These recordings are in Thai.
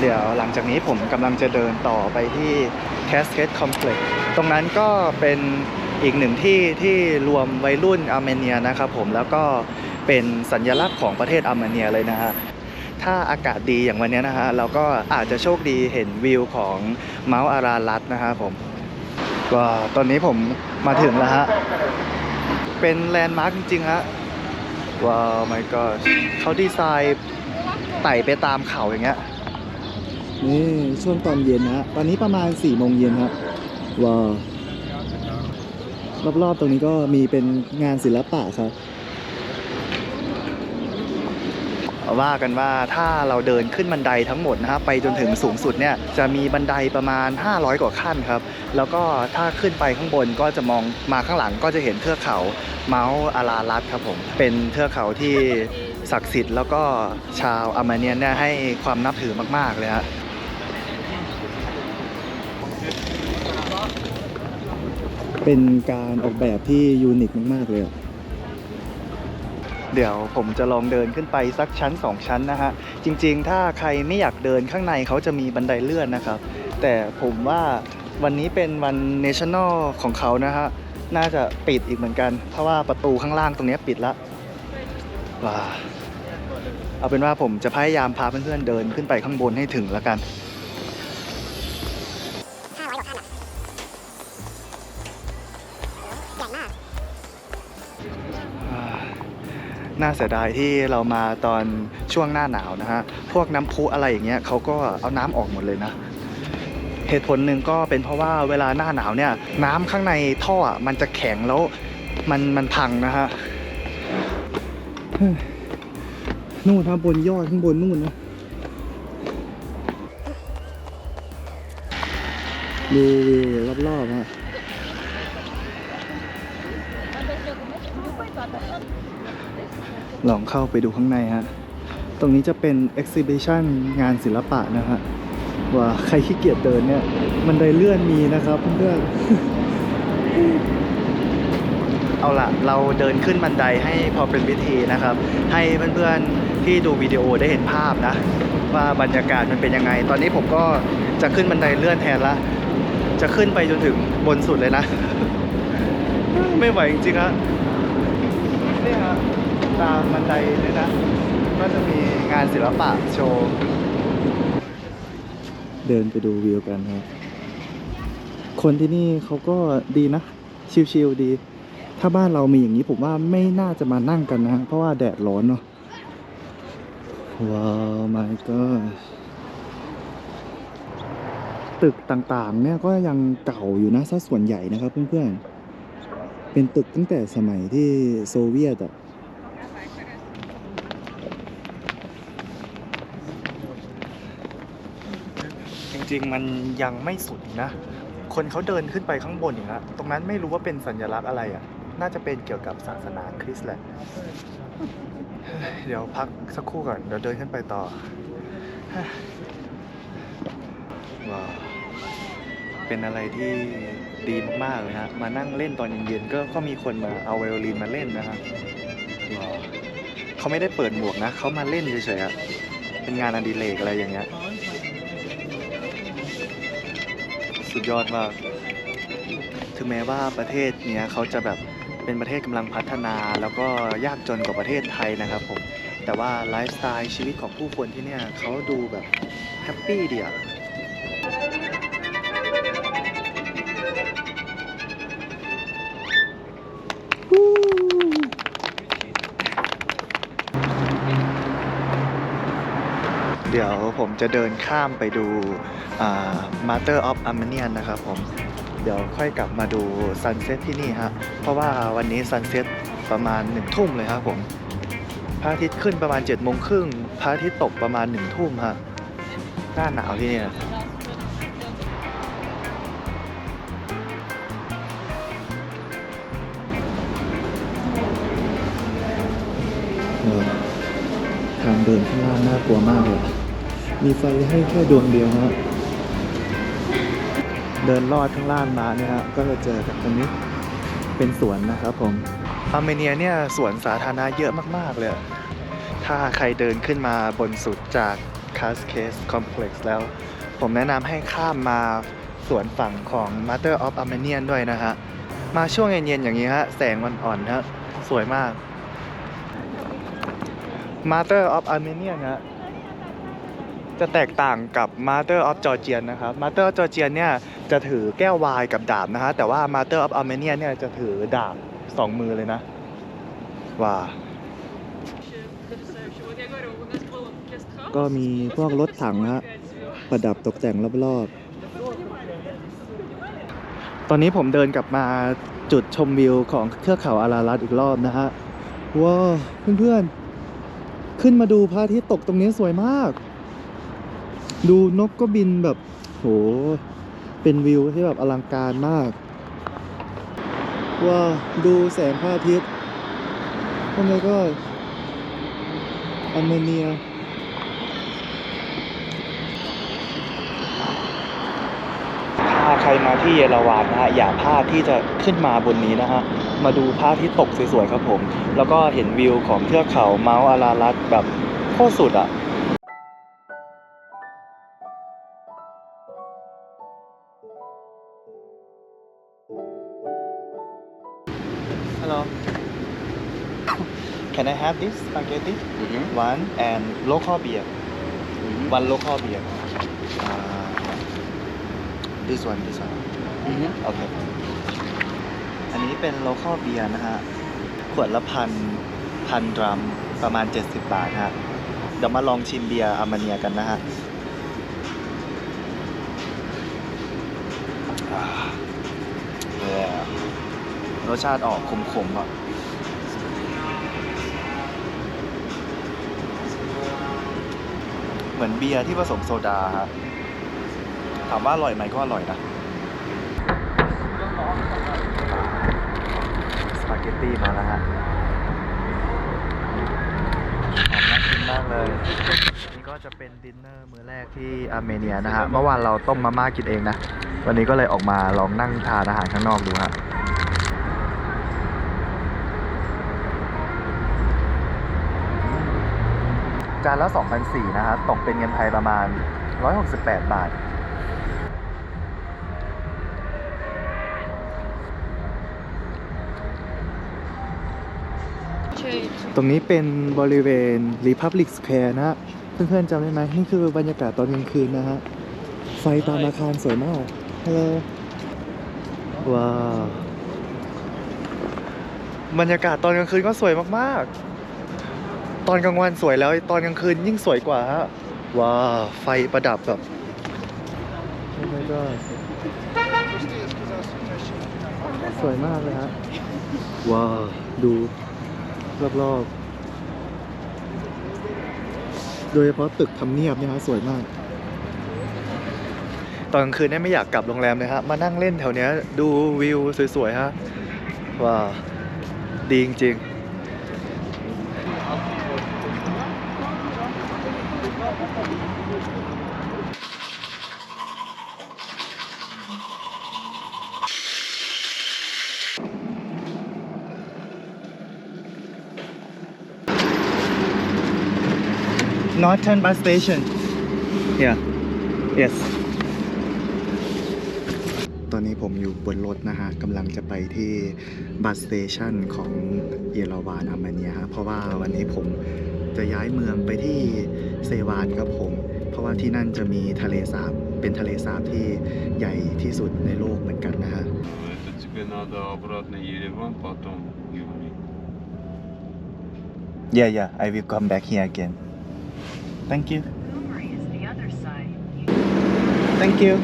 เดี๋ยวหลังจากนี้ผมกำลังจะเดินต่อไปที่ Cascade Complex ตรงนั้นก็เป็นอีกหนึ่งที่ที่รวมวัยรุ่นอาร์เมเนียนะครับผมแล้วก็เป็นสัญลักษณ์ของประเทศอาร์เมเนียเลยนะฮะถ้าอากาศดีอย่างวันนี้นะฮะเราก็อาจจะโชคดีเห็นวิวของเมาส์อาราลัตนะฮะผมก็ตอนนี้ผมมาถึงแล้วฮะเป็นแลนด์มาร์กจริงๆฮะว้าว my god เขาดีไซน์ไต่ไปตามเขาอย่างเงี้ย นี่ช่วงตอนเย็นนะตอนนี้ประมาณ4ี่โมงเย็นครับว้ารอบๆตรงนี้ก็มีเป็นงานศิลปะครับว่ากันว่าถ้าเราเดินขึ้นบันไดทั้งหมดนะฮะไปจนถึงสูงสุดเนี่ยจะมีบันไดประมาณ 500 กว่าขั้นครับ แล้วก็ถ้าขึ้นไปข้างบนก็จะมองมาข้างหลังก็จะเห็นเทือกเขาเมาส์อาราลัตครับผมเป็นเทือกเขาที่ศักดิ์สิทธิ์แล้วก็ชาวอาร์เมเนียนเนี่ยให้ความนับถือมาก ๆ เลยฮะ เป็นการออกแบบที่ยูนิคมาก ๆ เลยเดี๋ยวผมจะลองเดินขึ้นไปสักชั้น 2 ชั้นนะฮะ จริงๆ ถ้าใครไม่อยากเดินข้างในเขาจะมีบันไดเลื่อนนะครับ แต่ผมว่าวันนี้เป็นวันเนชั่นแนลของเขานะฮะ น่าจะปิดอีกเหมือนกัน เพราะว่าประตูข้างล่างตรงนี้ปิดละว้าเอาเป็นว่าผมจะพยายามพาเพื่อนๆเดินขึ้นไปข้างบนให้ถึงแล้วกัน น่าเสียดายที่เรามาตอนช่วงหน้าหนาวนะฮะ พวกน้ำพุอะไรอย่างเงี้ยเขาก็เอาน้ำออกหมดเลยนะ เหตุผลหนึ่งก็เป็นเพราะว่าเวลาหน้าหนาวเนี่ยน้ำข้างในท่อมันจะแข็งแล้วมันมันพังนะฮะนู่นทางบนยอดข้างบนนู่นนะดูวิวรอบๆฮะ ลองเข้าไปดูข้างในฮะ ตรงนี้จะเป็น exhibition งานศิลปะนะฮะว่าใครขี้เกียจเดินเนี่ย มันได้เลื่อนมีนะครับเพื่อนเอาละเราเดินขึ้นบันไดให้พอเป็นพิธีนะครับ ให้เพื่อนๆที่ดูวิดีโอได้เห็นภาพนะ ว่าบรรยากาศมันเป็นยังไง ตอนนี้ผมก็จะขึ้นบันไดเลื่อนแทนละ จะขึ้นไปจนถึงบนสุดเลยนะ ไม่ไหวจริงๆฮะนี่ฮะ ตามบันไดเนี่ยนะ ก็จะมีงานศิลปะโชว์ เดินไปดูวิวกันครับ คนที่นี่เขาก็ดีนะ ชิลๆดี ถ้าบ้านเรามีอย่างนี้ผมว่าไม่น่าจะมานั่งกันนะ เพราะว่าแดดร้อนเนาะ ว้าว my god ตึกต่างๆ เนี่ยก็ยังเก่าอยู่นะซะส่วนใหญ่นะครับเพื่อนๆ เป็นตึกตั้งแต่สมัยที่โซเวียตอะ จริงๆมันยังไม่สุดนะ คนเขาเดินขึ้นไปข้างบนอีกแล้วตรงนั้นไม่รู้ว่าเป็นสัญลักษณ์อะไรอะ น่าจะเป็นเกี่ยวกับศาสนาคริสต์แหละ เดี๋ยวพักสักครู่ก่อน เดี๋ยวเดินขึ้นไปต่อ ว้าวเป็นอะไรที่ดีมากๆเลยฮะ มานั่งเล่นตอนเย็นๆก็ก็มีคนมาเอาไวโอลินมาเล่นนะฮะว้าวเขาไม่ได้เปิดหมวกนะ เขามาเล่นเฉยๆอะเป็นงานอดิเรกอะไรอย่างเงี้ย สุดยอดมาก ถึงแม้ว่าประเทศเนี้ยเขาจะแบบเป็นประเทศกำลังพัฒนา แล้วก็ยากจนกว่าประเทศไทยนะครับผม แต่ว่าไลฟ์สไตล์ชีวิตของผู้คนที่เนี่ยเขาดูแบบแฮปปี้ดีอะ ดี๋ยวผมจะเดินข้ามไปดูอ่า Mother of Armenian นะครับผม เดี๋ยวค่อยกลับมาดูซันเซ็ตที่นี่ฮะ เพราะว่าวันนี้ซันเซ็ตประมาณหนึ่งทุ่มเลยครับผม พระอาทิตย์ขึ้นประมาณ7จ็ดโมงครึ่ง พระอาทิตย์ตกประมาณหนึ่งทุ่มฮะ หน้าหนาวที่นี่นะทางเดินข้างล่างน่ากลัวมากเลย มีไฟให้แค่ดวงเดียวฮะเดินลอดข้างล่างมาเนี่ยฮะก็จะเจอกับตรงนี้เป็นสวนนะครับผมอาร์เมเนียเนี่ยสวนสาธารณะเยอะมาก ๆ เลย ถ้าใครเดินขึ้นมาบนสุดจาก Cascade Complex แล้ว ผมแนะนำให้ข้ามมาสวนฝั่งของ Mother of Armenian ด้วยนะฮะ มาช่วงเย็นๆอย่างนี้ฮะ แสงอ่อนๆฮะ สวยมาก Mother of Armenian ฮะ จะแตกต่างกับ Mother of Georgian นะครับ Mother of Georgian เนี่ยจะถือแก้ววายกับดาบนะฮะแต่ว่า Mother of Armenia เนี่ยจะถือดาบสองมือเลยนะว้าก็มีพวกรถถังฮะประดับตกแต่งรอบๆ ตอนนี้ผมเดินกลับมาจุดชมวิวของเทือกเขาอารารัตอีกรอบนะฮะว้าเพื่อนๆ ขึ้นมาดูพระอาทิตย์ตกตรงนี้สวยมาก ดูนกก็บินแบบ โห เป็นวิวที่แบบอลังการมากว้าดูแสงพระอาทิตย์โอ้ my god อาร์เมเนียถ้าใครมาที่เยอรวานนะฮะอย่าพลาดที่จะขึ้นมาบนนี้นะฮะมาดูพระอาทิตย์ตกสวยๆครับผม แล้วก็เห็นวิวของเทือกเขาเมาส์อารารัตแบบโคตรสุดอะ Can I have this spaghetti one and local beer one local beer uh, this one this one โอเคอันนี้เป็น local beer นะฮะ ขวดละพันพันดรัมประมาณ 70 บาทฮะ เดี๋ยวมาลองชิมเบียร์อาร์มาเนียกันนะฮะอ่าเออรสชาติออกขมๆอะ เหมือนเบียร์ที่ผสมโซดาฮะถามว่าอร่อยไหมก็อร่อยนะสปาเกตตี้มาแล้วฮะหอมน่ากินมากเลยนี่ก็จะเป็นดินเนอร์มื้อแรกที่อาร์เมเนียนะฮะ เมื่อวานเราต้มมาม่ากินเองนะ วันนี้ก็เลยออกมาลองนั่งทานอาหารข้างนอกดูฮะ จานละ2,004นะฮะตกเป็นเงินไทยประมาณ 168 บาท ตรงนี้เป็นบริเวณ Republic Square นะฮะ เพื่อนๆจำได้ไหม นี่คือบรรยากาศตอนกลางคืนนะฮะ ไฟตามอาคารสวยมาก ฮัลโหล ว้าว บรรยากาศตอนกลางคืนก็สวยมากๆ ตอนกลางวันสวยแล้วตอนกลางคืนยิ่งสวยกว่าฮะว้าวไฟประดับแบบโอ้ my god สวยมากเลยฮะว้าวดูรอบๆ โดยเฉพาะตึกทำเนียบเนี่ยฮะสวยมาก ตอนกลางคืนเนี่ยไม่อยากกลับโรงแรมเลยฮะ มานั่งเล่นแถวเนี้ยดูวิวสวยๆฮะว้าวดีจริงๆ Northern bus station yeah yes ตอนนี้ผมอยู่บนรถนะฮะกำลังจะไปที่บัสสเตชันของเยลาวานอาร์เมนียฮะเพราะว่าวันนี้ผมจะย้ายเมืองไปที่เซวานครับผม เพราะว่าที่นั่นจะมีทะเลสาบเป็นทะเลสาบที่ใหญ่ที่สุดในโลกเหมือนกันนะฮะ Yeah, yeah, I will come back here again. Thank you Umri is the other side. thank you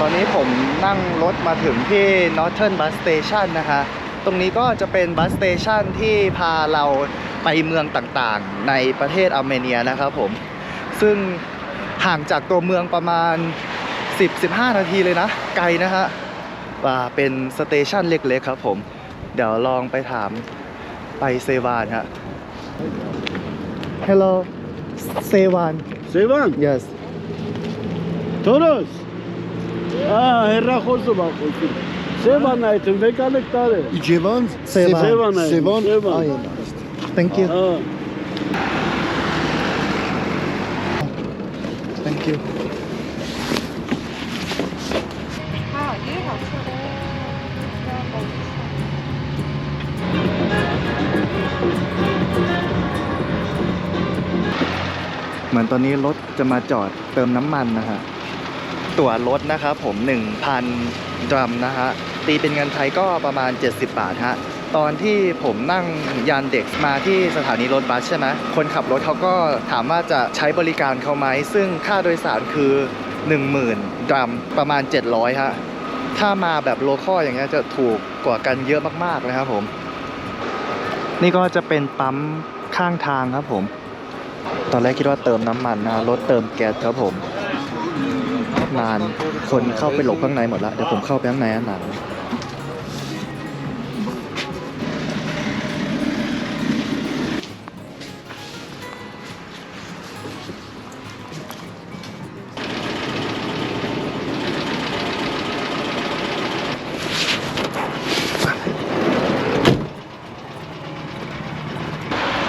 ตอนนี้ผมนั่งรถมาถึงที่ Northern Bus Station นะคะ ตรงนี้ก็จะเป็นบัสสเตชันที่พาเราไปเมืองต่างๆ ในประเทศอาร์เมเนียนะครับผม ซึ่งห่างจากตัวเมืองประมาณ 10-15 นาทีเลยนะ ไกลนะฮะว่าเป็นสเตชันเล็กๆครับผม เดี๋ยวลองไปถามไปเซวานฮะ Hello เซวาน Sevan, yes Toros. Ah, era Josu Bakosu. Seven item, veganlıkları. Cevan, Sevan. Sevan. Sevan, Sevan. aynen. thank you Ha. thank you มือนตอนนี้รถจะมาจอดเติมน้ำมันนะฮะตั๋วรถนะครับผม1,000ดรัมนะฮะตีเป็นเงินไทยก็ประมาณ 70 บาทฮะตอนที่ผมนั่งยานเด็กมาที่สถานีรถบัสใช่ไหมคนขับรถเขาก็ถามว่าจะใช้บริการเขาไหม ซึ่งค่าโดยสารคือ 10,000ดรัมประมาณ 700ฮะถ้ามาแบบโลคอลอย่างเงี้ยจะถูกกว่ากันเยอะมากๆเลยครับผม นี่ก็จะเป็นปั๊มข้างทางครับผม ตอนแรกคิดว่าเติมน้ำมันนะรถเติมแก๊สครับผม นานคนเข้าไปหลบข้างในหมดล้วเดี๋ยวผมเข้าไปข้างในอันหนัง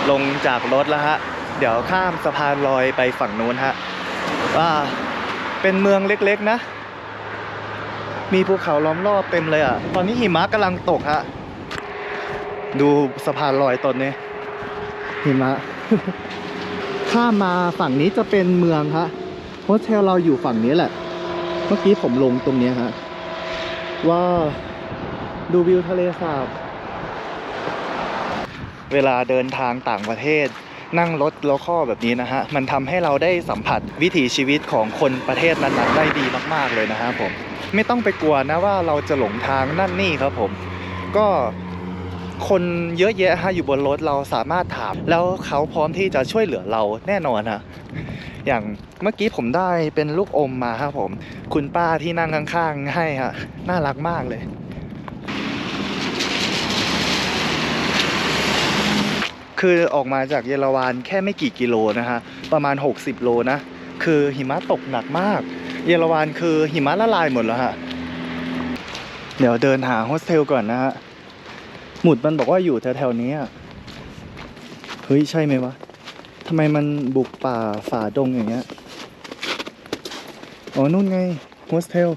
ลงจากรถแล้วฮะ เดี๋ยวข้ามสะพานลอยไปฝั่งนู้นฮะว่าเป็นเมืองเล็กๆนะ มีภูเขาล้อมรอบเต็มเลยอะ ตอนนี้หิมะกำลังตกฮะ ดูสะพานลอยตนนี้หิมะ ข้ามมาฝั่งนี้จะเป็นเมืองฮะโฮสเทลเราอยู่ฝั่งนี้แหละ เมื่อกี้ผมลงตรงนี้ฮะ ว่าดูวิวทะเลสาบ เวลาเดินทางต่างประเทศ นั่งรถโลคอลแบบนี้นะฮะ มันทำให้เราได้สัมผัสวิถีชีวิตของคนประเทศนั้นๆได้ดีมาก ๆ เลยนะฮะผม ไม่ต้องไปกลัวนะว่าเราจะหลงทางนั่นนี่ครับผม ก็คนเยอะแยะฮะอยู่บนรถเราสามารถถาม แล้วเขาพร้อมที่จะช่วยเหลือเราแน่นอนฮะอย่างเมื่อกี้ผมได้เป็นลูกอมมาครับผม คุณป้าที่นั่งข้างๆ ให้ฮะน่ารักมากเลย คือออกมาจากเยอรวานแค่ไม่กี่กิโลนะฮะประมาณ 60 โลนะ คือหิมะตกหนักมาก เยอรวานคือหิมะละลายหมดแล้วฮะเดี๋ยวเดินหาโฮสเทลก่อนนะฮะหมุดมันบอกว่าอยู่แถวๆนี้เฮ้ยใช่ไหมวะทำไมมันบุกป่าฝ่าดงอย่างเงี้ยอ๋อนู่นไงโฮสเทล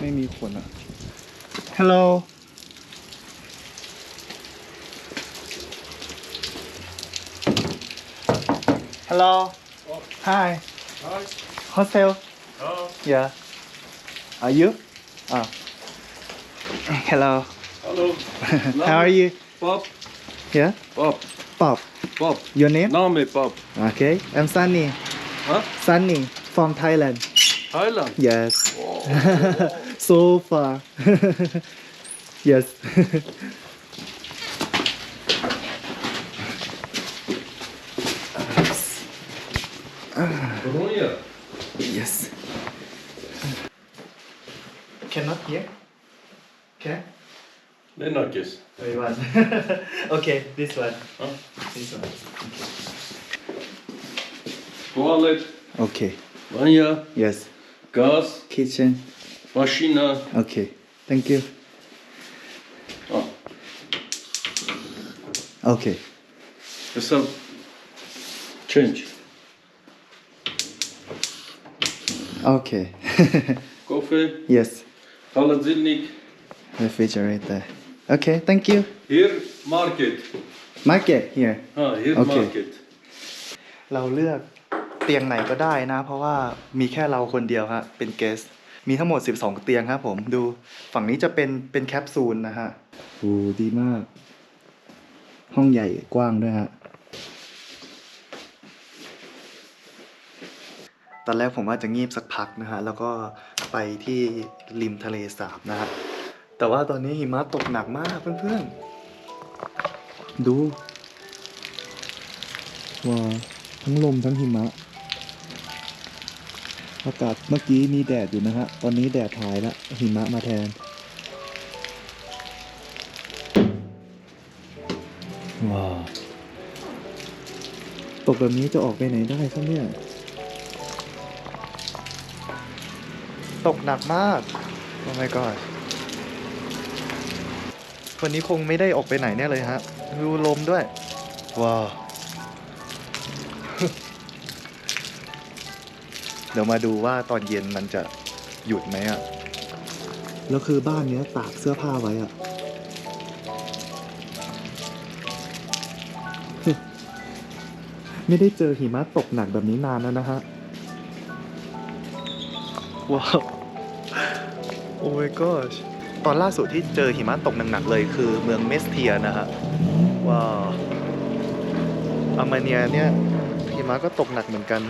ไม่มีคนอ่ะ Hello Hello Hi Hostel Yeah Are you Ah Hello Hallo. How are you Pap. Yeah Pap. Pop Pap. Your name Name Pap. Okay I'm Sunny Huh? Sunny from Thailand Thailand. Yes so far Yes Polonia. Yes. Cannot hear? Okay. Lenakis. Wait one. okay, this one. Huh? This one. Toilet. Okay. Banyo. Yes. Gaz. Kitchen. Maschine. Okay. Thank you. Ah. Okay. Deshalb. Change. Okay. Coffee. yes. Холодильник. Refrigerator. Okay. Thank you. Here market. Market here. Ah, here Okay. market. เราเลือกเตียงไหนก็ได้นะ เพราะว่ามีแค่เราคนเดียวฮะเป็นเกส มีทั้งหมด 12 เตียงครับผมดูฝั่งนี้จะเป็นเป็นแคปซูลนะฮะโอ้ดีมาก ห้องใหญ่กว้างด้วยฮะตอนแรกผมว่าจะงีบสักพักนะฮะแล้วก็ไปที่ริมทะเลสาบนะฮะแต่ว่าตอนนี้หิมะตกหนักมากเพื่อนๆ ดูว้าวทั้งลมทั้งหิมะ อากาศเมื่อกี้มีแดดอยู่นะฮะ ตอนนี้แดดหายแล้วหิมะมาแทน ว้าวตตกแบบนี้จะออกไปไหนได้ครับเนี่ย ตกหนักมาก โอ้ my god วันนี้คงไม่ได้ออกไปไหนแน่เลยฮะดูลมด้วย ว้าว เดี๋ยวมาดูว่าตอนเย็นมันจะหยุดไหมอะแล้วคือบ้านเนี้ยตากเสื้อผ้าไว้อะไม่ได้เจอหิมะตกหนักแบบนี้นานแล้วนะฮะ ว้าว โอ้ my gosh ตอนล่าสุดที่เจอหิมะตกหนักๆเลยคือเมืองเมสเทียนะฮะ ว้าวอาร์เมเนียเนี่ยหิมะก็ตกหนักเหมือนกัน